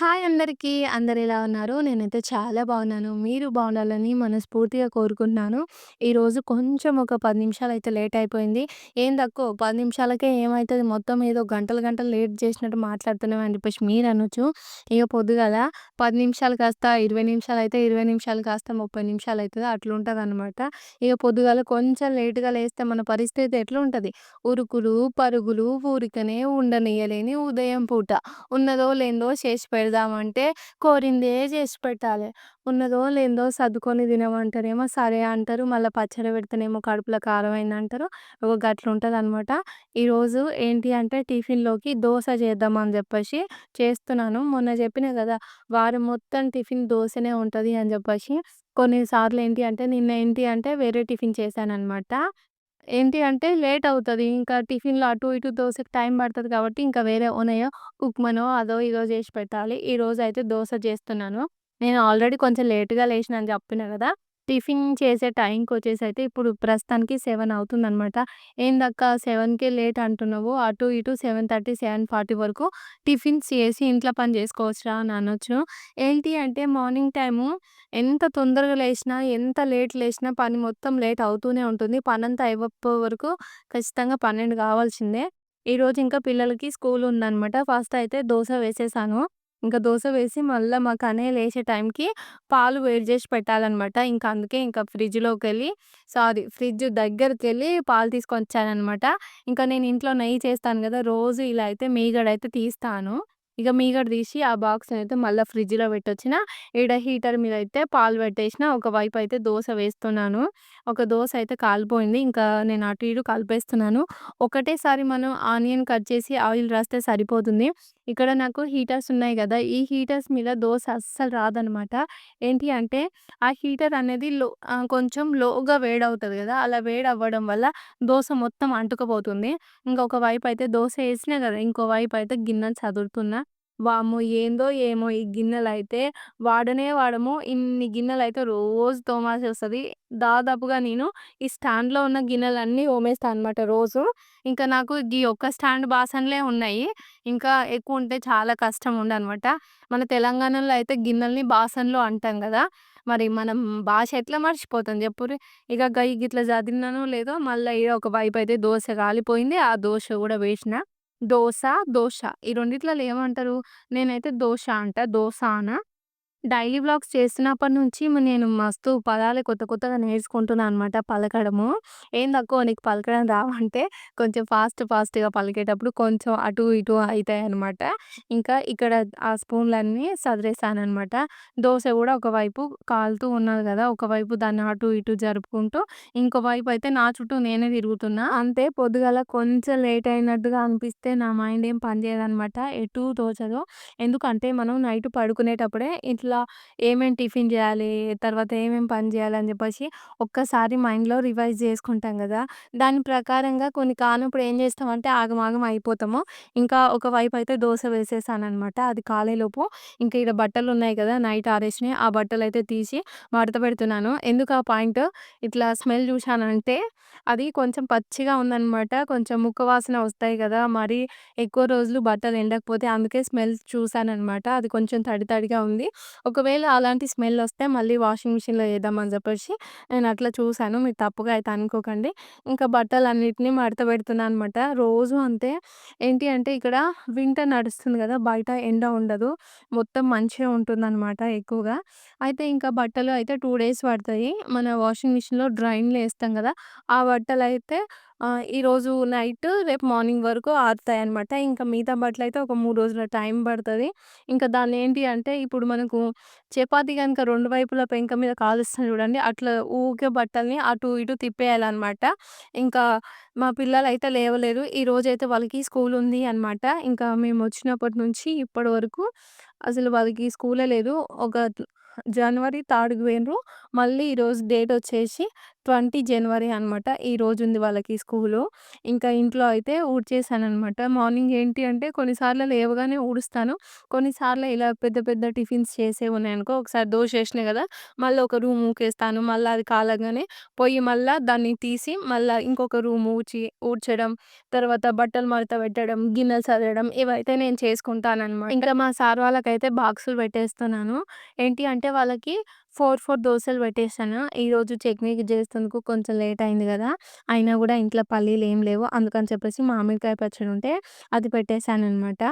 Hi అందరికీ. అందరు ఎలా ఉన్నారు? నేనైతే చాలా బాగున్నాను. మీరు బాగుండాలని మనస్ఫూర్తిగా కోరుకుంటున్నాను. ఈరోజు కొంచెం ఒక పది నిమిషాలు అయితే లేట్ అయిపోయింది. ఏం తక్కువ పది నిమిషాలకే ఏమవుతుంది మొత్తం ఏదో గంటలు గంటలు లేట్ చేసినట్టు మాట్లాడుతున్నాం అని చెప్పేసి మీరనొచ్చు. ఇగ పొద్దుగాల 10 నిమిషాలు కాస్త ఇరవై నిమిషాలు అయితే ఇరవై నిమిషాలు కాస్త ముప్పై నిమిషాలు అవుతుంది అట్లా ఉంటుంది అనమాట ఇక పొద్దుగాల కొంచెం లేటుగా లేస్తే మన పరిస్థితి ఎట్లుంటది? ఉరుకులు, పరుగులు, ఊరికనే ఉండనీయలేని ఉదయం పూట. ఉన్నదో లేదో చేసి పెడదామంటే కోరిందే చేసి పెట్టాలి ఉన్నదో లేదో సర్దుకొని తినమంటారేమో సరే అంటారు. మళ్ళీ పచ్చడి పెడితేనేమో కడుపులో కారమైందంటారు. ఉంటుంది అనమాట ఈరోజు ఏంటి అంటే టిఫిన్‌లోకి దోశ చేద్దామని చెప్పేసి చేస్తున్నాను. మొన్న చెప్పిన కదా వారం మొత్తం టిఫిన్ దోశనే ఉంటుంది అని చెప్పేసి. కొన్నిసార్లు ఏంటి అంటే నిన్న ఏంటి అంటే వేరే టిఫిన్ చేశాననమాట. ఏంటి అంటే లేట్ అవుతది. ఇంకా టిఫిన్‌లో అటు ఇటు దోసకి టైం పడతది కాబట్టి ఇంకా వేరే ఉన్నాయో ఉప్మానో అదో ఇదో చేసి పెట్టాలి. ఈరోజైతే దోస చేస్తున్నాను. నేను ఆల్రెడీ కొంచెం లేట్‌గా లేషినా అని చెప్పినా కదా టిఫిన్ చేసే టైంకి వచ్చేసి అయితే ఇప్పుడు ప్రస్తుతానికి 7 అవుతుందనమాట. ఏందక్కా 7కే లేట్ అంటున్నావు. అటు ఇటు 7:30, 7:40 వరకు టిఫిన్స్ చేసి ఇంట్లో పని చేసుకోవచ్చురా అని అనొచ్చు. ఏంటి అంటే మార్నింగ్ టైము ఎంత తొందరగా లేచినా ఎంత లేట్ లేచినా పని మొత్తం లేట్ అవుతూనే ఉంటుంది. పని అంతా అయిపోయే వరకు ఖచ్చితంగా 12 కావాల్సిందే. ఈరోజు ఇంకా పిల్లలకి స్కూల్ ఉందనమాట. ఫస్ట్ అయితే దోశ వేసేసాను. ఇంకా దోశ వేసి మళ్ళీ మాకు కన్నయ్య లేచే టైంకి పాలు వేడి చేసి పెట్టాలనమాట. ఇంక అందుకే ఇంకా ఫ్రిడ్జ్లోకి వెళ్ళి సారీ ఫ్రిడ్జ్ దగ్గరికెళ్ళి పాలు తీసుకొచ్చాననమాట. ఇంకా నేను ఇంట్లో నెయ్యి చేస్తాను కదా రోజు ఇలా అయితే మీగడైతే తీస్తాను. ఇక మీగడ తీసి ఆ బాక్స్ని అయితే మళ్ళీ ఫ్రిడ్జ్‌లో పెట్టొచ్చిన. ఈడ హీటర్ మీద అయితే పాలు పెట్టేసిన. ఒకవైపు అయితే దోశ వేస్తున్నాను. ఒక దోశ అయితే కాలిపోయింది. ఇంకా నేను అటు ఇటు కలిపేస్తున్నాను. ఒకటేసారి మనం ఆనియన్ కట్ చేసి ఆయిల్ రాస్తే సరిపోతుంది. ఇక్కడ నాకు హీటర్స్ ఉన్నాయి కదా ఈ హీటర్స్ మీద దోశ అస్సలు రాదనమాట. ఏంటి అంటే ఆ హీటర్ అనేది లో కొంచెం లోగా వేడవుతుంది కదా అలా వేడవ్వడం వల్ల దోశ మొత్తం అంటుకుపోతుంది. ఇంకొక వైపు అయితే దోశ వేసినా కదా ఇంకో వైపు అయితే గిన్నె చదురుతున్నా వామ్మో! ఏందో ఏమో ఈ గిన్నెలైతే వాడనే వాడము. ఇన్ని గిన్నెలైతే రోజు తోమాల్సొస్తది. దాదాపుగా నేను ఈ స్టాండ్‌లో ఉన్న గిన్నెలన్నీ తోమేస్తా అనమాట రోజు. ఇంకా నాకు గీ ఒక్క స్టాండ్ బాసనలే ఉన్నాయి. ఇంకా ఎక్కువుంటే చాలా కష్టం ఉండే అనమాట. మన తెలంగాణలో అయితే గిన్నెల్ని బాసనలు అంటాం కదా మరి మనం భాష ఎట్లా మర్చిపోతాం చెప్పుర్రి. ఇక గయి గిట్లా చదివినానో లేదో మళ్ళా ఈడ ఒక అయితే దోస కాలిపోయింది. ఆ దోస కూడా వేసిన. దోస, దోశ ఈ రెండిట్లలో ఏమంటారు? నేనైతే దోశ అంట దోస అన. డైలీ వ్లాగ్స్ చేస్తున్నప్పటి నుంచి నేను మస్తు పదాలు కొత్త కొత్తగా నేర్చుకుంటున్నాను అనమాట పలకడము. ఏం తక్కువ నీకు పలకడం రావంటే కొంచెం ఫాస్ట్ ఫాస్ట్‌గా పలికేటప్పుడు కొంచెం అటు ఇటు అయితాయనమాట. ఇంకా ఇక్కడ ఆ స్పూన్‌లన్నీ సదిరేసాననమాట. దోశ కూడా ఒకవైపు కాలుతూ ఉన్నది కదా ఒకవైపు దాన్ని అటు ఇటు జరుపుకుంటూ ఇంకోవైపు అయితే నా చుట్టూ నేనే తిరుగుతున్నా. అంతే పొద్దుగాల కొంచెం లేట్ అయినట్టుగా అనిపిస్తే నా మైండ్ ఏం పని చేయదనమాట. ఎటూ తోచదు. ఎందుకంటే మనం నైట్ పడుకునేటప్పుడే ఇట్లా ఏమేమి టిఫిన్ చేయాలి తర్వాత ఏమేమి పని చేయాలి అని చెప్పేసి ఒక్కసారి మైండ్‌లో రివైజ్ చేసుకుంటాం కదా దాని ప్రకారంగా కొన్ని కానప్పుడు ఏం చేస్తామంటే ఆగమాగం అయిపోతాము. ఇంకా ఒకవైపు అయితే దోస వేసేసాననమాట. అది కాలేలోపు ఇంకా ఈడ బట్టలున్నాయి కదా నైట్ ఆరేసినాయి ఆ బట్టలైతే తీసి మడత పెడుతున్నాను. ఎందుకు ఆ పాయింట్ ఇట్లా స్మెల్ చూశానంటే అది కొంచెం పచ్చిగా ఉందనమాట. కొంచెం ముక్క వాసన వస్తాయి కదా మరి ఎక్కువ రోజులు బట్టలు ఎండకపోతే అందుకే స్మెల్ చూసాననమాట. అది కొంచెం తడి తడిగా ఉంది. ఒకవేళ అలాంటి స్మెల్ వస్తే మళ్ళీ వాషింగ్ మిషన్‌లో వేద్దామని చెప్పేసి నేను అట్లా చూసాను. మీరు తప్పుగా అయితే అనుకోకండి. ఇంకా బట్టలన్నిటిని మడత పెడుతున్నాను అనమాట. రోజు అంతే. ఏంటి అంటే ఇక్కడ వింటర్ నడుస్తుంది కదా బయట ఎండ ఉండదు. మొత్తం మంచిగా ఉంటుందన్నమాట ఎక్కువగా. అయితే ఇంకా బట్టలు అయితే టూ డేస్ పడతాయి. మన వాషింగ్ మిషన్‌లో డ్రైన్‌లో వేస్తాం కదా ఆ బట్టలు అయితే ఆహ్, ఈరోజు నైట్ రేపు మార్నింగ్ వరకు ఆరుతాయనమాట. ఇంకా మిగతా బట్టలైతే ఒక 3 రోజుల టైం పడతది. ఇంకా దాన్నేంటి అంటే ఇప్పుడు మనకు చపాతీ గనుక రెండు వైపులా పెంక మీద కాలుస్తాం చూడండి. అట్లా ఊకే బట్టల్ని అటు ఇటు తిప్పేయాలనమాట. ఇంకా మా పిల్లలైతే లేవలేదు. ఈరోజైతే వాళ్ళకి స్కూల్ ఉంది అనమాట. ఇంకా మేమొచ్చినప్పటి నుంచి ఇప్పటి వరకు అసలు వాళ్ళకి స్కూలే లేదు. ఒక జనవరి థర్డ్‌కి పోయిండ్రు. మళ్ళీ ఈరోజు డేట్ వచ్చేసి 20 జనవరి అనమాట. ఈరోజు ఉంది వాళ్ళకి స్కూలు. ఇంకా ఇంట్లో అయితే ఊడ్చేసాననమాట. మార్నింగ్ ఏంటి అంటే కొన్నిసార్లు లేవగానే ఊడుస్తాను. కొన్నిసార్లు ఇలా పెద్ద పెద్ద టిఫిన్స్ చేసే ఉన్నాయనుకో ఒకసారి దోశ వేసినాయి కదా మళ్ళీ ఒక రూమ్ ఊకేస్తాను. మళ్ళీ అది కాలగానే పోయి మళ్ళీ దాన్ని తీసి మళ్ళీ ఇంకొక రూమ్ ఊడ్చి ఊడ్చడం, తర్వాత బట్టలు మడత పెట్టడం, గిన్నెలు చదవడం ఇవైతే నేను చేసుకుంటాననమాట. ఇంకా మా సార్ వాళ్ళకైతే బాక్సులు పెట్టేస్తున్నాను. ఏంటి అంటే వాళ్ళకి ఫోర్ ఫోర్ దోశలు పెట్టేసాను. ఈరోజు చట్నీ చేసేందుకు కొంచెం లేట్ అయింది కదా అయినా కూడా ఇంట్లో పల్లీలు ఏం లేవు. అందుకని చెప్పేసి మామిడికాయ పచ్చడి ఉంటే అది పెట్టేసాననమాట.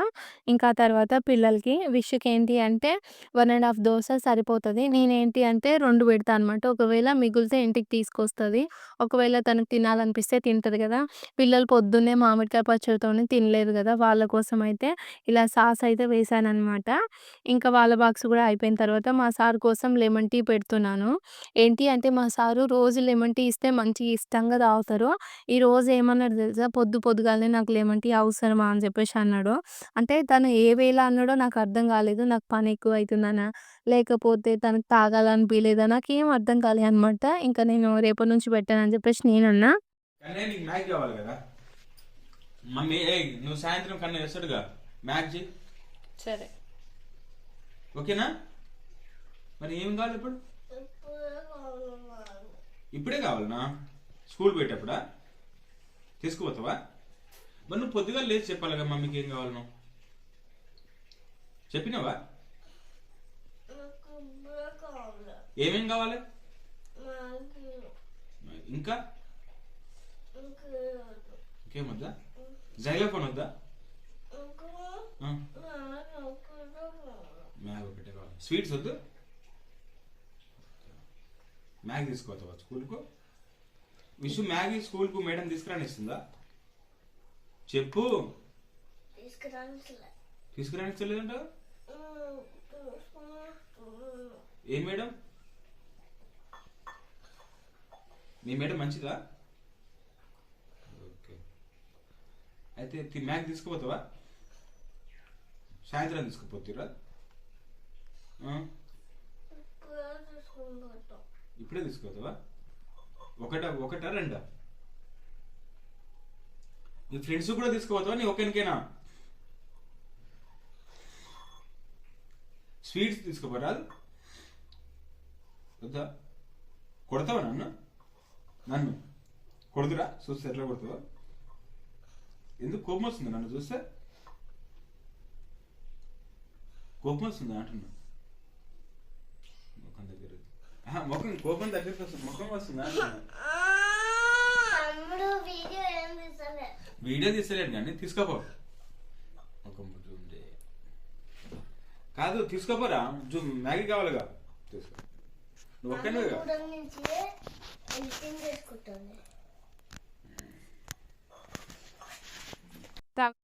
ఇంకా తర్వాత పిల్లలకి విష్‌కి ఏంటి అంటే వన్ అండ్ హాఫ్ దోశ సరిపోతుంది నేనేంటి అంటే రెండు పెడతా అనమాట. ఒకవేళ మిగిలితే ఇంటికి తీసుకొస్తుంది ఒకవేళ తనకు తినాలనిపిస్తే తింటుంది కదా పిల్లలు పొద్దున్నే మామిడికాయ పచ్చడితోనే తినలేదు కదా వాళ్ళ కోసం అయితే ఇలా సాస్ అయితే వేశాననమాట. ఇంకా వాళ్ళ బాక్స్ కూడా అయిపోయిన తర్వాత మా సార్ కోసం లెమన్ టీ పెడుతున్నాను. ఏంటి అంటే మా సారు రోజు లెమన్ టీ ఇస్తే మంచిగా ఇష్టంగా తాగుతారు. ఈరోజు ఏమన్నాడు తెలుసా? పొద్దు పొద్దుగాలనే నాకు లెమన్ టీ అవసరమా అని చెప్పేసి అన్నాడు. అంటే తను ఏ వేలో అన్నాడో నాకు అర్థం కాలేదు. నాకు పని ఎక్కువైతుందనా? లేకపోతే తనకు తాగాలనిపియలేదా? నాకేం అర్థం కాలే అనమాట. ఇంకా నేను రేపటి నుంచి పెట్టనని చెప్పేసి నేనన్నా. కన్నయ్య నీకు మ్యాగీ కావాలి కదా మమ్మీ ఏ నువ్వు సాయంత్రం కన్నయ్య వస్తాడుగా మ్యాగ్ చేయి సరే. ఓకేనా మరి ఏం కావాలి ఇప్పుడు? ఇప్పుడే కావాలనా? స్కూల్ పోయేటప్పుడా? తీసుకుపోతావా? మరి నువ్వు పొద్దుగా లేచి చెప్పాలిగా మమ్మీకి ఏం కావాలనో. చెప్పినావా? ఏమేం కావాలి? ఇంకా? ఇంకేమొద్దా? జైలోఫోన్ వద్దా? మ్యాగ్ ఒకటే కావాలి. స్వీట్స్ వద్దు? మ్యాగీ తీసుకోవద్దా స్కూల్కు. విషు మ్యాగీ స్కూల్కు మేడం తీసుకురానిస్తుందా? చెప్పు. తీసుకురానిస్తలేదంట? ఏ మేడం? మీ మేడం మంచిదా? ఓకే. అయితే మ్యాగ్ తీసుకుపోతావా? సాయంత్రం తీసుకుపోతురా? ఇప్పుడే తీసుకుపోతావా ఒకట ఒకటా రెండా. నీ ఫ్రెండ్స్ కూడా తీసుకుపోతావా నీ ఒకరికైనా స్వీట్స్ తీసుకుపోరాదు వద్దా? కొడతావా నన్ను? నన్ను? కొడుతురా? చూస్తే ఎట్లా కొడతావా? ఎందుకు కోపం వస్తుంది నన్ను చూస్తే? కోపం వస్తుంది అంటున్నా. ముఖం కోపం దగ్గరికి వస్తుంది ముఖం వస్తుంది తమ్ముడు వీడియో ఏం తీసలే వీడియో తీసలేడు కానీ తీసుకోపో. ముఖం కాదు తీసుకోపోరా. జూ మ్యాగీ కావాలిగా. తీసుకో. నువ్వు ఒక్కనే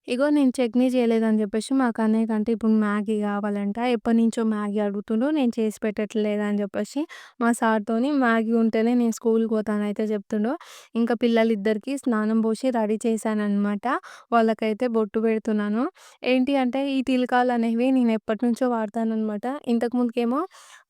ఇగో నేను చట్నీ చేయలేదని చెప్పేసి మాకన్న కంటే ఇప్పుడు మ్యాగీ కావాలంట. ఎప్పటినుంచో మ్యాగీ అడుగుతుండు. నేను చేసి పెట్టట్లేదు అని చెప్పేసి మా సార్‌తోని మ్యాగీ ఉంటేనే నేను స్కూల్‌కి పోతానైతే చెప్తుండు. ఇంకా పిల్లలిద్దరికీ స్నానం పోసి రెడీ చేశానమాట వాళ్ళకైతే బొట్టు పెడుతున్నాను. ఏంటి అంటే ఈ తిలకాలనేవి నేను ఎప్పటినుంచో వాడతాననమాట. ఇంతకుముందుకేమో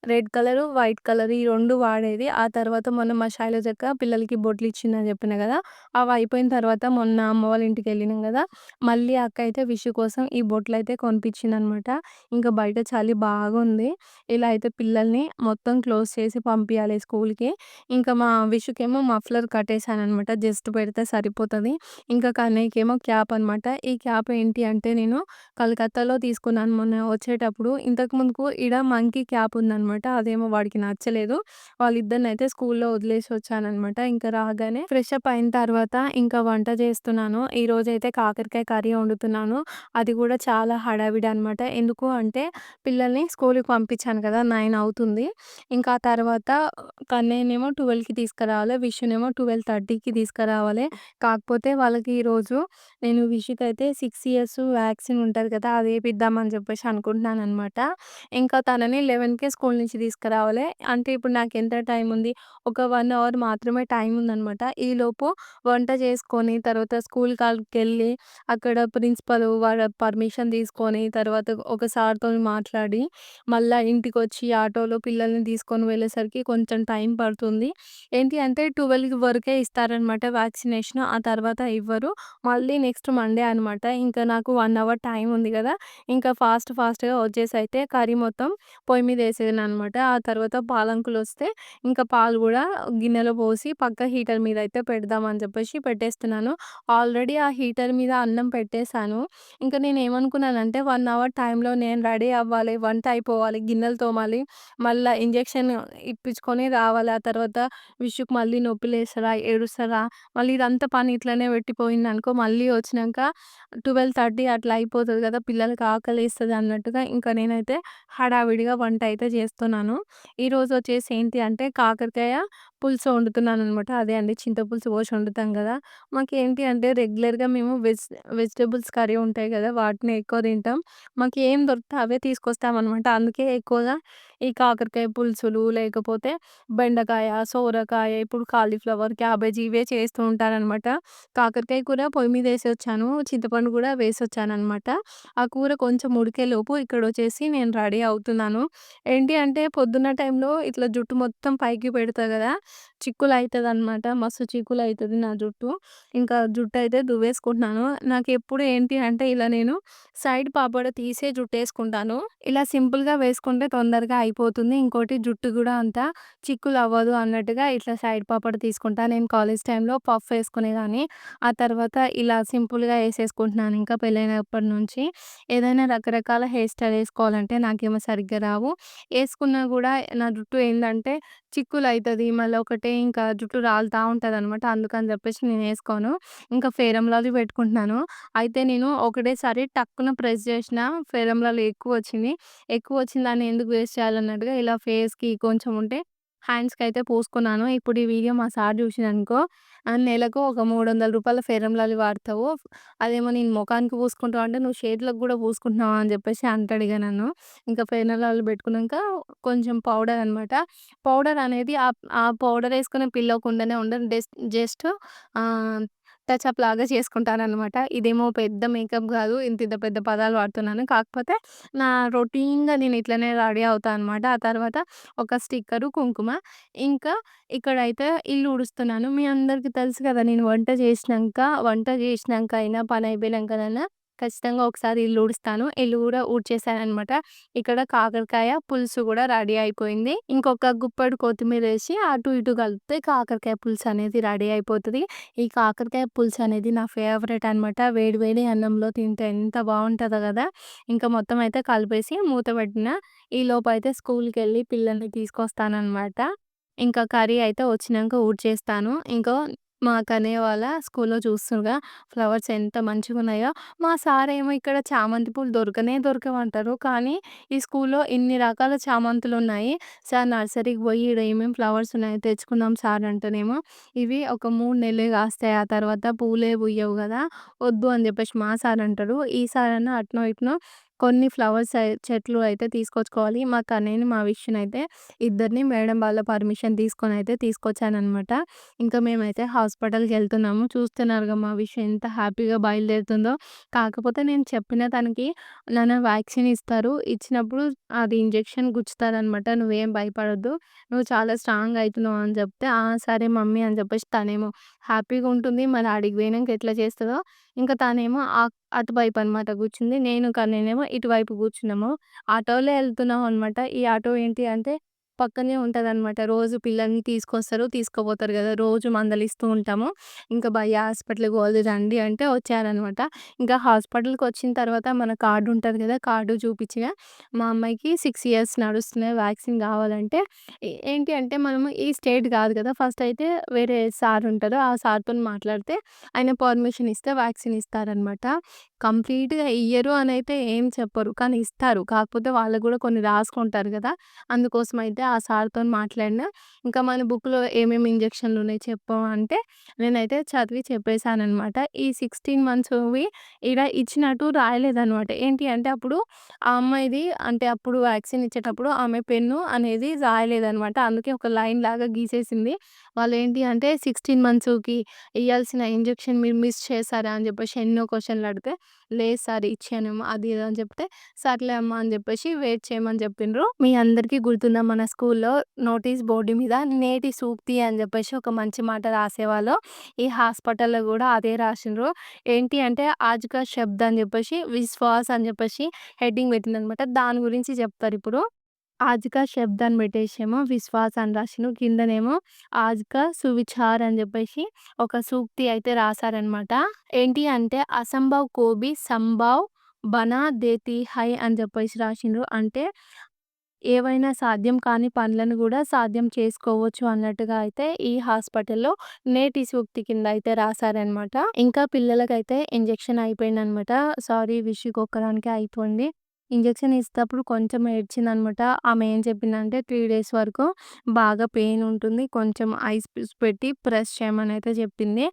రెడ్ కలర్ వైట్ కలర్ ఈ రెండు వాడేది. ఆ తర్వాత మొన్న మా శైలజక్క పిల్లలకి బొట్లు ఇచ్చిందని చెప్పిన కదా అవి అయిపోయిన తర్వాత మొన్న అమ్మ వాళ్ళ ఇంటికెళ్ళినాం కదా మళ్ళీ అక్క అయితే విషు కోసం ఈ బొట్లు అయితే కొనిపించింది కొనిపించిందనమాట. ఇంకా బయట చలి బాగుంది. ఇలా అయితే పిల్లల్ని మొత్తం క్లోజ్ చేసి పంపించాలి స్కూల్‌కి. ఇంకా మా విషుకేమో మఫ్లర్ కట్టేసాననమాట. జస్ట్ పెడితే సరిపోతుంది ఇంకా కన్నయ్యకేమో క్యాప్ అనమాట. ఈ క్యాప్ ఏంటి అంటే నేను కలకత్తాలో తీసుకున్నాను మొన్న వచ్చేటప్పుడు. ఇంతకు ముందుకు ఈడ మంకీ క్యాప్ ఉందనమాట. అనమాట అదేమో వాడికి నచ్చలేదు. వాళ్ళిద్దరిని అయితే స్కూల్‌లో వదిలేసి వచ్చానమాట ఇంకా రాగానే ఫ్రెష్ అప్ అయిన తర్వాత ఇంకా వంట చేస్తున్నాను. ఈ రోజైతే కాకరకాయ కర్రీ వండుతున్నాను. అది కూడా చాలా హడావిడి అనమాట. ఎందుకు అంటే పిల్లల్ని స్కూల్‌కి పంపించాను కదా! నైన్ అవుతుంది. ఇంకా ఆ తర్వాత కన్నయ్యనేమో 12కి తీసుకురావాలి. విషునేమో 12:30కి తీసుకురావాలి. కాకపోతే వాళ్ళకి ఈరోజు నేను విషిత్ అయితే సిక్స్ ఇయర్స్ వ్యాక్సిన్ ఉంటుంది కదా! అది వేపిద్దామని చెప్పేసి అనుకుంటున్నాను అనమాట ఇంకా తనని 11కే స్కూల్ నుంచి తీసుకురావాలి. అంటే ఇప్పుడు నాకు ఎంత టైం ఉంది? ఒక వన్ అవర్ మాత్రమే టైం ఉందనమాట. ఈలోపు వంట చేసుకొని తర్వాత స్కూల్ కాడికెళ్ళి అక్కడ ప్రిన్సిపల్ వాళ్ళ పర్మిషన్ తీసుకొని తర్వాత ఒక సార్తో మాట్లాడి మళ్ళా ఇంటికొచ్చి ఆటోలో పిల్లల్ని తీసుకొని వెళ్ళేసరికి కొంచెం టైం పడుతుంది. ఏంటి అంటే 12 వరకే ఇస్తారనమాట వ్యాక్సినేషన్. ఆ తర్వాత ఇవ్వరు. మళ్ళీ నెక్స్ట్ మండే అనమాట. ఇంకా నాకు వన్ అవర్ టైం ఉంది కదా ఇంకా ఫాస్ట్ ఫాస్ట్‌గా వచ్చేసి అయితే కర్రీ మొత్తం పొయ్యి మీద అనమాట ఆ తర్వాత పాలంకులు వస్తే ఇంకా పాలు కూడా గిన్నెలో పోసి పక్క హీటర్ మీద అయితే పెడదామని చెప్పేసి పెట్టేస్తున్నాను. ఆల్రెడీ ఆ హీటర్ మీద అన్నం పెట్టేసాను. ఇంక నేనేమనుకున్నానంటే 1 అవర్ టైంలో నేను రెడీ అవ్వాలి, వంట అయిపోవాలి, గిన్నెలు తోమాలి, మళ్ళీ ఇంజెక్షన్ ఇప్పించుకొని రావాలి. ఆ తర్వాత విషుకి మళ్ళీ నొప్పి లేస్తారా ఏడుస్తారా మళ్ళీ ఇదంతా పని ఇట్లనే పెట్టిపోయిందనుకో మళ్ళీ వచ్చినాక ట్వెల్వ్ థర్టీ అట్లా అయిపోతుంది కదా పిల్లలకి ఆకలి వేస్తుంది అన్నట్టుగా ఇంకా నేనైతే హడావిడిగా వంట అయితే చేస్తాను చేస్తున్నాను. ఈరోజు వచ్చేసి ఏంటి అంటే కాకరకాయ పులుసు వండుతున్నాననమాట. అదే అండి చింతపులుసు పోసి వండుతాం గదా! మాకేంటి అంటే రెగ్యులర్‌గా మేము వెజ్ వెజిటేబుల్స్ కర్రీ ఉంటాయి కదా వాటిని ఎక్కువ తింటాం. మాకు ఏం దొరికితే అవే తీసుకొస్తామనమాట. అందుకే ఎక్కువగా ఈ కాకరకాయ పులుసులు, లేకపోతే బెండకాయ, సోరకాయ, ఇప్పుడు కాలీఫ్లవర్, క్యాబేజీ ఇవే చేస్తూ ఉంటాననమాట. కాకరకాయ కూర పొయ్యి మీద ఏసొచ్చాను. చింతపండు కూడా గూడా వేసొచ్చాననమాట. ఆ కూర కొంచెం ఉడికేలోపు ఇక్కడొచ్చేసి నేను రెడీ అవుతున్నాను. ఏంటి అంటే పొద్దున్న టైంలో ఇట్లా జుట్టు మొత్తం పైకి పెడతా చిక్కులు అవుతుంది అనమాట మస్తు చిక్కులు అవుతుంది నా జుట్టు. ఇంకా జుట్టు అయితే దువ్వేసుకుంటున్నాను. నాకు ఎప్పుడు ఏంటి అంటే ఇలా నేను సైడ్ పాపడ తీసే జుట్టు వేసుకుంటాను ఇలా సింపుల్‌గా వేసుకుంటే తొందరగా అయిపోతుంది. ఇంకోటి జుట్టు కూడా అంతా చిక్కులు అవ్వదు అన్నట్టుగా ఇట్లా సైడ్ పాపడ తీసుకుంటా. నేను కాలేజ్ టైంలో పఫ్ ఏసుకునేదాన్ని. ఆ తర్వాత ఇలా సింపుల్‌గా వేసేసుకుంటున్నాను ఇంకా పెళ్ళైనప్పటి నుంచి. ఏదైనా రకరకాల హెయిర్ స్టైల్ వేసుకోవాలంటే నాకేమో సరిగ్గా రావు. వేసుకున్నా కూడా నా జుట్టు ఏంటంటే చిక్కులు అవుతుంది మళ్ళీ ఒకటే ఇంకా జుట్టు రాలుతూ ఉంటుంది అనమాట అందుకని చెప్పేసి నేను వేసుకోను ఇంకా ఫెయిర్ పెట్టుకుంటున్నాను. అయితే నేను ఒకటేసారి టక్కున ప్రెస్ చేసిన ఫెయిర్ ఎక్కువ వచ్చింది. ఎక్కువ వచ్చింది దాన్ని ఎందుకు వేస్ట్ చేయాలన్నట్టుగా ఇలా ఫేస్‌కి కొంచెం ఉంటే హ్యాండ్స్కి అయితే పూసుకున్నాను. ఇప్పుడు ఈ వీడియో మా సార్ చూసిననుకో నెలకు ఒక రూ. 300 ఫెయిర్ అండ్ వాడతావు. అదేమో నేను ముఖానికి పూసుకుంటావు అంటే నువ్వు చేతులకు కూడా పూసుకుంటున్నావా అని చెప్పేసి అంటాడిగ నన్ను. ఇంకా ఫెయిర్ పెట్టుకున్నాక కొంచెం పౌడర్ అనమాట. పౌడర్ అనేది ఆ పౌడర్ వేసుకునే పిల్లకుండానే ఉండను. జస్ట్ జస్ట్ టచ్ అప్ లాగా చేసుకుంటాననమాట. ఇదేమో పెద్ద మేకప్ కాదు ఇంత ఇంత పెద్ద పదాలు వాడుతున్నాను. కాకపోతే నా రొటీన్‌గా నేను ఇట్లనే రెడీ అవుతా అనమాట. ఆ తర్వాత ఒక స్టిక్కరు, కుంకుమ ఇంకా ఇక్కడైతే ఇల్లు ఊడుస్తున్నాను. మీ అందరికీ తెలుసు కదా! నేను వంట చేసినాక వంట చేసినాక అయినా, పని అయిపోయినాకనైనా ఖచ్చితంగా ఒకసారి ఇల్లు ఊడుస్తాను. ఇల్లు కూడా ఊడ్చేసానమాట ఇక్కడ కాకరకాయ పులుసు కూడా రెడీ అయిపోయింది. ఇంకొక గుప్పడు కొత్తిమీర వేసి అటు ఇటు కలిపితే కాకరకాయ పులుసు అనేది రెడీ అయిపోతుంది ఈ కాకరకాయ పులుసు అనేది నా ఫేవరెట్ అనమాట. వేడి వేడి అన్నంలో తింటే ఎంత బాగుంటుందో కదా ఇంకా మొత్తం అయితే కలిపేసి మూత పెట్టిన. స్కూల్కి వెళ్ళి పిల్లల్ని తీసుకొస్తానమాట ఇంకా కర్రీ అయితే వచ్చినాక ఊడ్చేస్తాను. ఇంకో మా కనే వాళ్ళ స్కూల్‌లో చూస్తుండగా ఫ్లవర్స్ ఎంత మంచిగున్నాయో. మా సారేమో ఇక్కడ చామంతి పూలు దొరకనే దొరకవంటారు. కానీ ఈ స్కూల్‌లో ఇన్ని రకాల చామంతులున్నాయి. సార్ నర్సరీకి పోయి ఈడ ఏమేమి ఫ్లవర్స్ ఉన్నాయో తెచ్చుకుందాం సార్ అంటేనేమో ఇవి ఒక 3 నెలలే కాస్తాయి. ఆ తర్వాత పూలే పూయవు కదా వద్దు అని చెప్పేసి మా సార్ అంటారు. ఈసారన్నా అట్నో ఇట్నో కొన్ని ఫ్లవర్స్ చెట్లు అయితే తీసుకొచ్చుకోవాలి. మా కన్నయ్యని, మా విష్యునైతే ఇద్దరిని మేడం వాళ్ళ పర్మిషన్ తీసుకొని అయితే తీసుకొచ్చాననమాట. ఇంకా మేమైతే హాస్పిటల్కి వెళ్తున్నాము చూస్తున్నారుగా మా విషయం ఎంత హ్యాపీగా బయలుదేరుతుందో. కాకపోతే నేను చెప్పిన తనకి నన్ను వ్యాక్సిన్ ఇస్తారు. ఇచ్చినప్పుడు అది ఇంజెక్షన్ గుచ్చుతారనమాట. నువ్వేం భయపడద్దు నువ్వు చాలా స్ట్రాంగ్ అవుతున్నావు అని చెప్తే, ఆ! సరే మమ్మీ అని చెప్పేసి తనేమో హ్యాపీగా ఉంటుంది. మరి ఆడికి పోయినాక ఎట్లా చేస్తుందో ఇంకా తనేమో ఆ అటువైపు అనమాట కూర్చుంది. నేను కన్నయ్యనేమో ఇటువైపు కూర్చున్నాము. ఆటోలో వెళ్తున్నాం అనమాట. ఈ ఆటో ఏంటి అంటే పక్కనే ఉంటుంది అనమాట రోజు పిల్లల్ని తీసుకొస్తారు, తీసుకుపోతారు కదా రోజు మందలిస్తూ ఉంటాము. ఇంకా భయ హాస్పిటల్‌కి పోవాలి రండి అంటే వచ్చారనమాట. ఇంకా హాస్పిటల్కి వచ్చిన తర్వాత మన కార్డు ఉంటుంది కదా కార్డు చూపించిన మా అమ్మాయికి సిక్స్ ఇయర్స్ నడుస్తున్నాయి. వ్యాక్సిన్ కావాలంటే ఏంటి అంటే మనము ఈ స్టేట్ కాదు కదా! ఫస్ట్ అయితే వేరే సార్ ఉంటారు. ఆ సార్‌తోని మాట్లాడితే ఆయన పర్మిషన్ ఇస్తే వ్యాక్సిన్ ఇస్తారనమాట. కంప్లీట్‌గా ఇయ్యరు అయితే ఏం చెప్పరు. కానీ ఇస్తారు. కాకపోతే వాళ్ళు కూడా కొన్ని రాసుకుంటారు కదా అందుకోసం అయితే ఆ సార్‌తోని మాట్లాడినా. ఇంకా మన బుక్‌లో ఏమేమి ఇంజెక్షన్‌లున్నాయి ఉన్నాయి అంటే, నేనైతే చదివి చెప్పేశానమాట ఈ 16 మంత్స్‌వి ఈడ ఇచ్చినట్టు రాయలేదనమాట. ఏంటి అంటే అప్పుడు ఆ అమ్మాయిది అంటే అప్పుడు వ్యాక్సిన్ ఇచ్చేటప్పుడు ఆమె పెన్ను అనేది రాయలేదనమాట. అందుకే ఒక లైన్ లాగా గీసేసింది. వాళ్ళు ఏంటి అంటే 16 మంత్స్‌కి ఇయ్యాల్సిన ఇంజెక్షన్ మీరు మిస్ చేశారా అని చెప్పేసి ఎన్నో క్వశ్చన్లు అడిగితే, లేదు సార్ ఇచ్చాను అది ఇది అని చెప్తే, సర్లే అమ్మ అని చెప్పేసి వెయిట్ చేయమని చెప్పిండ్రు. మీ అందరికీ గుర్తుందా మన స్కూల్‌లో నోటీస్ బోర్డు మీద నేటి సూక్తి అని చెప్పేసి ఒక మంచి మాట రాసేవాళ్ళు. ఈ హాస్పిటల్‌లో కూడా అదే రాసిండ్రు. ఏంటి అంటే ఆజ్గా శబ్ద్ అని చెప్పేసి విశ్వాస్ అని చెప్పేసి హెడ్డింగ్ పెట్టిందనమాట. దాని గురించి చెప్తారు ఇప్పుడు కా శబ్ద్ అని పెట్టేసేమో విశ్వాస్ అని రాసిండ్రు. కిందనేమో ఆజ్ కా సువిచార్ అని చెప్పేసి ఒక సూక్తి అయితే రాశారనమాట ఏంటి అంటే అసంభవ్ కోబి సంభవ్ బనా దేతి హై అని చెప్పేసి రాసిండ్రు. అంటే ఏవైనా సాధ్యం కాని పనులను కూడా సాధ్యం చేసుకోవచ్చు అన్నట్టుగా అయితే ఈ హాస్పిటల్‌లో నేటి సూక్తి కింద అయితే రాశారనమాట ఇంకా పిల్లలకైతే ఇంజెక్షన్ అయిపోయింది అనమాట సారీ విషుకి ఒక్కదానికే అయిపోయింది. ఇంజెక్షన్ ఇచ్చేటప్పుడు కొంచెం ఏడ్చిందనమాట. ఆమె ఏం చెప్పిందంటే త్రీ డేస్ వరకు బాగా పెయిన్ ఉంటుంది. కొంచెం ఐస్ పెట్టి ప్రెస్ చేయమనైతే చెప్పింది.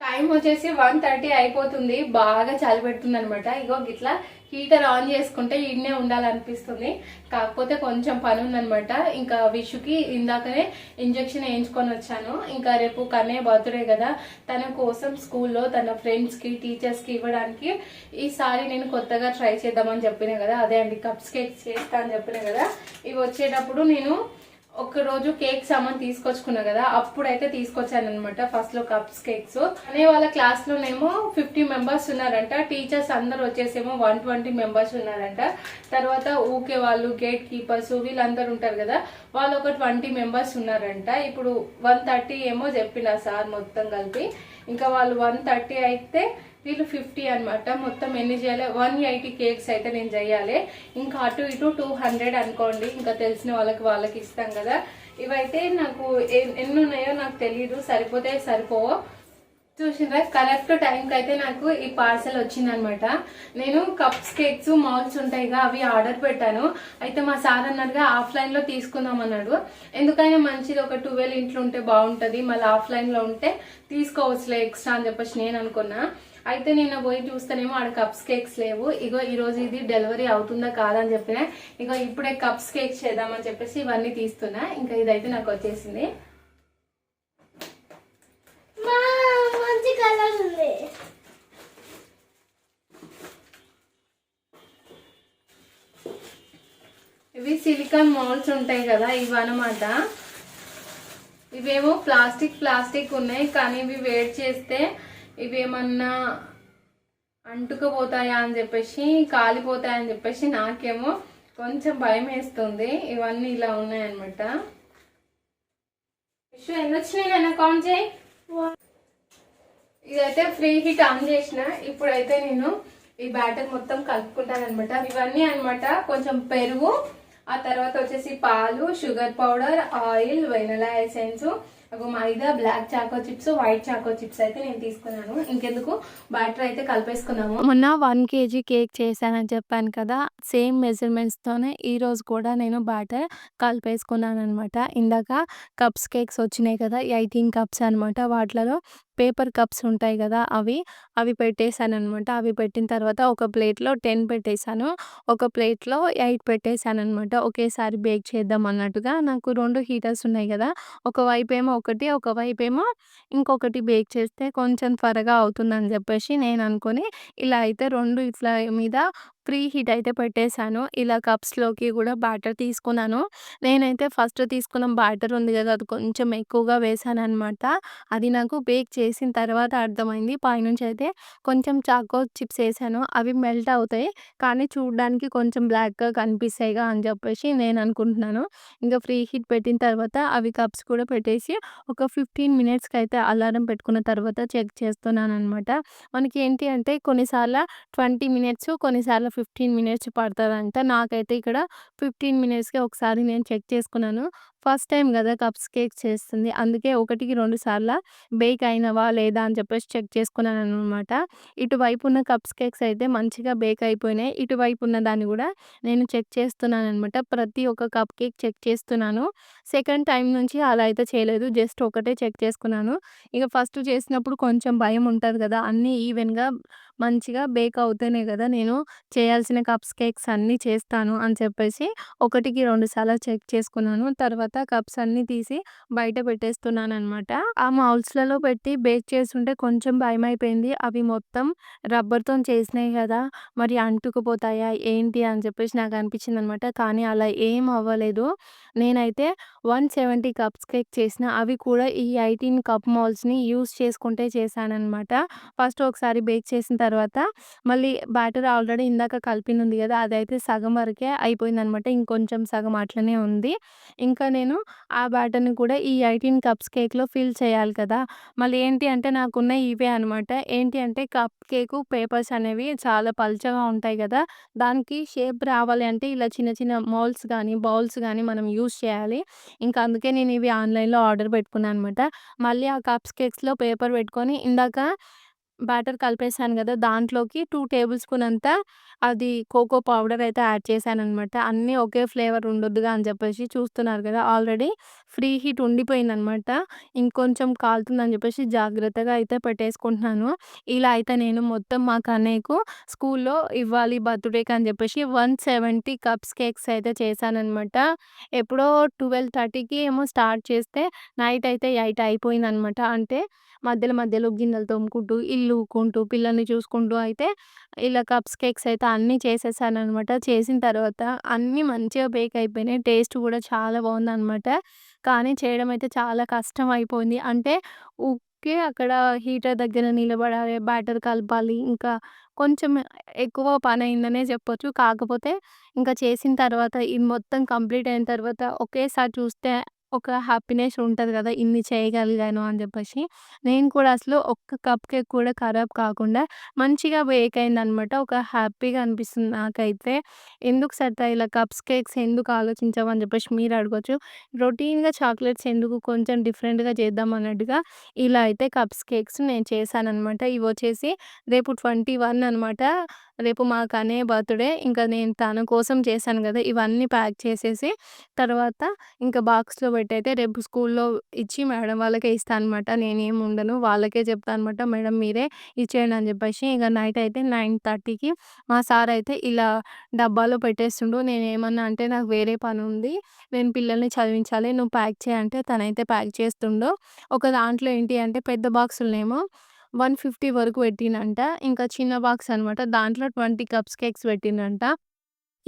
టైం వచ్చేసి 1:30 అయిపోతుంది. బాగా చలి పెడుతుందనమాట. ఇగో గిట్లా హీటర్ ఆన్ చేసుకుంటే ఈడనే ఉండాలనిపిస్తుంది. కాకపోతే కొంచెం పని ఉందనమాట ఇంకా విషుకి ఇందాకనే ఇంజెక్షన్ వేయించుకొని వచ్చాను. ఇంకా రేపు కన్నయ్య బర్త్‌డే కదా తన కోసం స్కూల్‌లో తన ఫ్రెండ్స్‌కి, టీచర్స్‌కి ఇవ్వడానికి ఈసారి నేను కొత్తగా ట్రై చేద్దామని చెప్పినా కదా అదే అండి కప్స్ కేక్స్ చేస్తా అని చెప్పినా కదా ఇవి వచ్చేటప్పుడు నేను ఒకరోజు కేక్ సామాన్ తీసుకొచ్చుకున్నా కదా అప్పుడైతే తీసుకొచ్చానమాట ఫస్ట్లో కప్స్ కేక్స్ అనే వాళ్ళ క్లాస్ లోనేమో ఫిఫ్టీ మెంబర్స్ ఉన్నారంట. టీచర్స్ అందరు వచ్చేసేమో వన్ ట్వంటీ మెంబర్స్ ఉన్నారంట. తర్వాత ఊకే వాళ్ళు గేట్ కీపర్స్ వీళ్ళందరూ ఉంటారు కదా వాళ్ళు ఒక ట్వంటీ మెంబర్స్ ఉన్నారంట. ఇప్పుడు వన్ థర్టీ ఏమో చెప్పిన సార్ మొత్తం కలిపి. ఇంకా వాళ్ళు వన్ థర్టీ అయితే వీళ్ళు ఫిఫ్టీ అన్నమాట. మొత్తం ఎన్ని చేయాలి? వన్ ఎయిటీ కేక్స్ అయితే నేను చేయాలి. ఇంకా అటు ఇటు టూ హండ్రెడ్ అనుకోండి. ఇంకా తెలిసిన వాళ్ళకి వాళ్ళకి ఇస్తాం కదా. ఇవైతే నాకు ఎన్ని ఉన్నాయో నాకు తెలియదు సరిపోతే సరిపోవో. చూసిండ్రా కరెక్ట్ టైంకి అయితే నాకు ఈ పార్సల్ వచ్చిందనమాట. నేను కప్స్ కేక్స్ మాల్స్ ఉంటాయిగా అవి ఆర్డర్ పెట్టాను. అయితే మా సార్ అన్నారుగా ఆఫ్లైన్లో తీసుకుందాం అన్నాడు ఎందుకైనా మంచిది ఒక ట్వెల్వ్ ఇంట్లో ఉంటే బాగుంటుంది. మళ్ళీ ఆఫ్లైన్లో ఉంటే తీసుకోవచ్చులే ఎక్స్ట్రా అని చెప్పేసి నేను అనుకున్నా. అయితే నేను పోయి చూస్తేనేమో ఆడ కప్స్ కేక్స్ లేవు. ఇగో ఈ రోజు ఇది డెలివరీ అవుతుందా కాదా అని చెప్పిన. ఇగో ఇప్పుడే కప్స్ కేక్స్ చేద్దామని చెప్పేసి ఇవన్నీ తీస్తున్నా. ఇంకా ఇదైతే నాకు వచ్చేసింది మా మంచి కలర్ ఉంది ఇవి సిలికాన్ మౌల్స్ ఉంటాయి కదా ఇవి అనమాట ఇవేమో ప్లాస్టిక్ ప్లాస్టిక్ ఉన్నాయి కానీ ఇవి వేడి చేస్తే ఇవేమన్నా అంటుకుపోతాయా అని చెప్పేసి కాలిపోతాయని చెప్పేసి నాకేమో కొంచెం భయం వేస్తుంది. ఇవన్నీ ఇలా ఉన్నాయన్నమాట. విషయం ఎన్ని వచ్చినాయి నేను కౌంట్ చేయి? ఇదైతే ఫ్రీ హీట్ ఆన్ చేసిన ఇప్పుడైతే నేను ఈ బ్యాటర్ మొత్తం కలుపుకుంటాను అనమాట ఇవన్నీ అనమాట కొంచెం పెరుగు ఆ తర్వాత వచ్చేసి పాలు sugar powder oil vanilla essence ఒక maida black choco chips white choco chips అయితే నేను తీసుకున్నాను. ఇంకెందుకు? బ్యాటర్ అయితే కలిపేసుకున్నాము. మొన్న వన్ కేజీ కేక్ చేశానని చెప్పాను కదా సేమ్ మెజర్మెంట్స్తోనే ఈరోజు కూడా నేను బ్యాటర్ కలిపేసుకున్నాను అనమాట ఇందాక కప్స్ కేక్స్ వచ్చినాయి కదా ఎయిటీన్ కప్స్ అనమాట వాటిలో పేపర్ కప్స్ ఉంటాయి కదా అవి అవి పెట్టేశాను అనమాట అవి పెట్టిన తర్వాత ఒక ప్లేట్లో టెన్ పెట్టేశాను. ఒక ప్లేట్లో ఎయిట్ పెట్టేశాను అనమాట ఒకేసారి బేక్ చేద్దాం అన్నట్టుగా నాకు రెండు హీటర్స్ ఉన్నాయి కదా ఒకవైపు ఏమో ఒకటి ఒకవైపు ఏమో ఇంకొకటి బేక్ చేస్తే కొంచెం త్వరగా అవుతుందని చెప్పేసి నేను అనుకొని ఇలా అయితే రెండు ఇట్లా మీద ప్రీ హీట్ అయితే పెట్టేశాను. ఇలా కప్స్లోకి కూడా బ్యాటర్ తీసుకున్నాను. నేనైతే ఫస్ట్ తీసుకున్న బ్యాటర్ ఉంది కదా అది కొంచెం ఎక్కువగా వేసాను అనమాట అది నాకు బేక్ చేసిన తర్వాత అర్థమైంది. పైనుంచి అయితే కొంచెం చాకో చిప్స్ వేసాను. అవి మెల్ట్ అవుతాయి. కానీ చూడడానికి కొంచెం బ్లాక్గా కనిపిస్తాయిగా అని చెప్పేసి నేను అనుకుంటున్నాను. ఇంకా ఫ్రీ హీట్ పెట్టిన తర్వాత అవి కప్స్ కూడా పెట్టేసి ఒక ఫిఫ్టీన్ మినిట్స్కి అయితే అలారం పెట్టుకున్న తర్వాత చెక్ చేస్తున్నాను అనమాట మనకి ఏంటి అంటే కొన్నిసార్లు ట్వంటీ మినిట్స్ కొన్నిసార్లు ఫిఫ్టీన్ మినిట్స్ పడుతుందంట. నాకైతే ఇక్కడ ఫిఫ్టీన్ మినిట్స్కి ఒకసారి నేను చెక్ చేసుకున్నాను. ఫస్ట్ టైం కదా కప్స్ కేక్ చేస్తుంది. అందుకే ఒకటికి రెండు సార్లు బేక్ అయినవా లేదా అని చెప్పేసి చెక్ చేసుకున్నాననమాట. ఇటువైపు ఉన్న కప్స్ కేక్స్ అయితే మంచిగా బేక్ అయిపోయినాయి. ఇటువైపు ఉన్న దాన్ని కూడా నేను చెక్ చేస్తున్నాననమాట. ప్రతి ఒక్క కప్ కేక్ చెక్ చేస్తున్నాను. సెకండ్ టైం నుంచి అలా అయితే చేయలేదు. జస్ట్ ఒకటే చెక్ చేసుకున్నాను. ఇక ఫస్ట్ చేసినప్పుడు కొంచెం భయం ఉంటుంది కదా అన్నీ ఈవెన్‌గా మంచిగా బేక్ అవుతేనే కదా నేను చేయాల్సిన కప్స్ కేక్స్ అన్నీ చేస్తాను అని చెప్పేసి ఒకటికి రెండు సార్లు చెక్ చేసుకున్నాను. తర్వాత కప్స్ అన్నీ తీసి బయట పెట్టేస్తున్నాను అనమాట ఆ మౌల్స్లలో పెట్టి బేక్ చేస్తుంటే కొంచెం భయం అయిపోయింది అవి మొత్తం రబ్బర్తో చేసినాయి కదా మరి అంటుకుపోతాయా ఏంటి అని చెప్పేసి నాకు అనిపించింది అనమాట కానీ అలా ఏం అవ్వలేదు. నేనైతే 170 కప్స్ కేక్ చేసిన. అవి కూడా ఈ 18 కప్ మౌల్స్ని యూస్ చేసుకుంటే చేశానమాట ఫస్ట్ ఒకసారి బేక్ చేసిన తర్వాత మళ్ళీ బ్యాటర్ ఆల్రెడీ ఇందాక కలిపిందుంది కదా అదైతే సగం వరకే అయిపోయింది అనమాట ఇంకొంచెం సగం అట్లనే ఉంది. ఇంకా నేను ఆ బ్యాటర్‌ని కూడా ఈ 18 కప్స్ కేక్‌లో ఫిల్ చేయాలి కదా! మళ్ళీ ఏంటి అంటే నాకున్న ఇవే అనమాట. ఏంటి అంటే కప్ కేకు పేపర్స్ అనేవి చాలా పల్చగా ఉంటాయి కదా దానికి షేప్ రావాలి అంటే ఇలా చిన్న చిన్న మౌల్డ్స్ గానీ, బౌల్స్ గానీ మనం యూజ్ చేయాలి. ఇంకా అందుకే నేను ఇవి ఆన్‌లైన్‌లో ఆర్డర్ పెట్టుకున్నాను అనమాట. మళ్ళీ ఆ కప్స్ కేక్స్‌లో పేపర్ పెట్టుకొని ఇందాక బ్యాటర్ కలిపేసాను కదా దాంట్లోకి 2 టేబుల్ స్పూన్ అంతా అది కోకో పౌడర్ అయితే యాడ్ చేశాననమాట. అన్నీ ఒకే ఫ్లేవర్ ఉండొద్దుగా అని చెప్పేసి చూస్తున్నారు కదా ఆల్రెడీ ఫ్రీ హీట్ ఉండిపోయిందనమాట. ఇంకొంచెం కాలుతుందని చెప్పేసి జాగ్రత్తగా అయితే పెట్టేసుకుంటున్నాను. ఇలా అయితే నేను మొత్తం మా కన్నయ్యకు స్కూల్‌లో ఇవ్వాలి బర్త్‌డేకి అని చెప్పేసి 170 కప్స్ కేక్స్ అయితే చేశాననమాట. ఎప్పుడో 12:30కి ఏమో స్టార్ట్ చేస్తే నైట్ అయితే 8 అయిపోయిందనమాట. అంటే మధ్యలో మధ్యలో గిన్నెలు తోముకుంటూ, ఇల్లు ఊకుంటూ, పిల్లల్ని చూసుకుంటూ అయితే ఇలా కప్స్ కేక్స్ అయితే అన్నీ చేసేసాననమాట. చేసిన తర్వాత అన్నీ మంచిగా బేక్ అయిపోయినాయి. టేస్ట్ కూడా చాలా బాగుందనమాట కానీ చేయడం అయితే చాలా కష్టం అయిపోయింది. అంటే ఊకే అక్కడ హీటర్ దగ్గర నిలబడాలి, బ్యాటర్ కలపాలి. ఇంకా కొంచెం ఎక్కువ పని అయిందనే చెప్పొచ్చు. కాకపోతే ఇంకా చేసిన తర్వాత ఇది మొత్తం కంప్లీట్ అయిన తర్వాత ఒకేసారి చూస్తే ఒక హ్యాపీనెస్ ఉంటది గదా! ఇన్ని చేయగలిగాను అని చెప్పేసి. నేను కూడా అసలు ఒక్క కప్ కేక్ కూడా ఖరాబ్ కాకుండా మంచిగా బేక్ అయిందనమాట. ఒక హ్యాపీగా అనిపిస్తుంది నాకైతే. ఎందుకు సరిత ఇలా కప్స్ కేక్స్ ఎందుకు ఆలోచించావు అని చెప్పేసి మీరు అడగొచ్చు. రొటీన్‌గా చాక్లెట్స్ ఎందుకు కొంచెం డిఫరెంట్‌గా చేద్దాం అన్నట్టుగా ఇలా అయితే కప్స్ కేక్స్ నేను చేశాననమాట. ఇవొచ్చేసి రేపు 21 అనమాట. రేపు మాకు అనే బర్త్‌డే. ఇంకా నేను తన కోసం చేశాను కదా ఇవన్నీ ప్యాక్ చేసేసి తర్వాత ఇంకా బాక్స్‌లో పెట్టయితే రేపు స్కూల్‌లో ఇచ్చి మేడం వాళ్ళకే ఇస్తాను అనమాట. నేనేం ఉండను. వాళ్ళకే చెప్తాను అనమాట. మేడం మీరే ఇచ్చేయండి అని చెప్పేసి ఇక నైట్ అయితే 9:30కి మా సార్ అయితే ఇలా డబ్బాలో పెట్టేస్తుండు. నేను ఏమన్నా అంటే నాకు వేరే పని ఉంది నేను పిల్లల్ని చదివించాలి. నువ్వు ప్యాక్ చేయంటే తనైతే ప్యాక్ చేస్తుండో ఒక దాంట్లో ఏంటి అంటే పెద్ద బాక్సులనేమో 150 వరకు పెట్టిండంట. ఇంకా చిన్న బాక్స్ అనమాట. దాంట్లో 20 కప్స్ కేక్స్ పెట్టిండంట.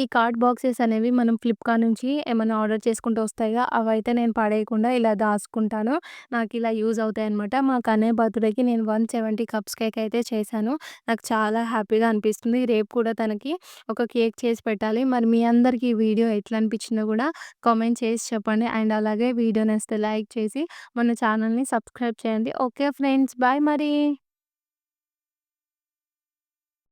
ఈ కార్డ్ బాక్సెస్ అనేవి మనం ఫ్లిప్‌కార్ట్ నుంచి ఏమైనా ఆర్డర్ చేసుకుంటూ వస్తాయిగా అవైతే నేను పడేయకుండా ఇలా దాచుకుంటాను. నాకు ఇలా యూజ్ అవుతాయనమాట. మా కన్నయ్య బర్త్‌డేకి నేను 170 కప్స్ కేక్ అయితే చేశాను. నాకు చాలా హ్యాపీగా అనిపిస్తుంది. రేపు కూడా తనకి ఒక కేక్ చేసి పెట్టాలి. మరి మీ అందరికీ ఈ వీడియో ఎట్లా అనిపించిందో కూడా కామెంట్ చేసి చెప్పండి. అండ్ అలాగే వీడియో నచ్చితే లైక్ చేసి మన ఛానల్‌ని సబ్స్క్రైబ్ చేయండి. Okay friends. బాయ్ మరి.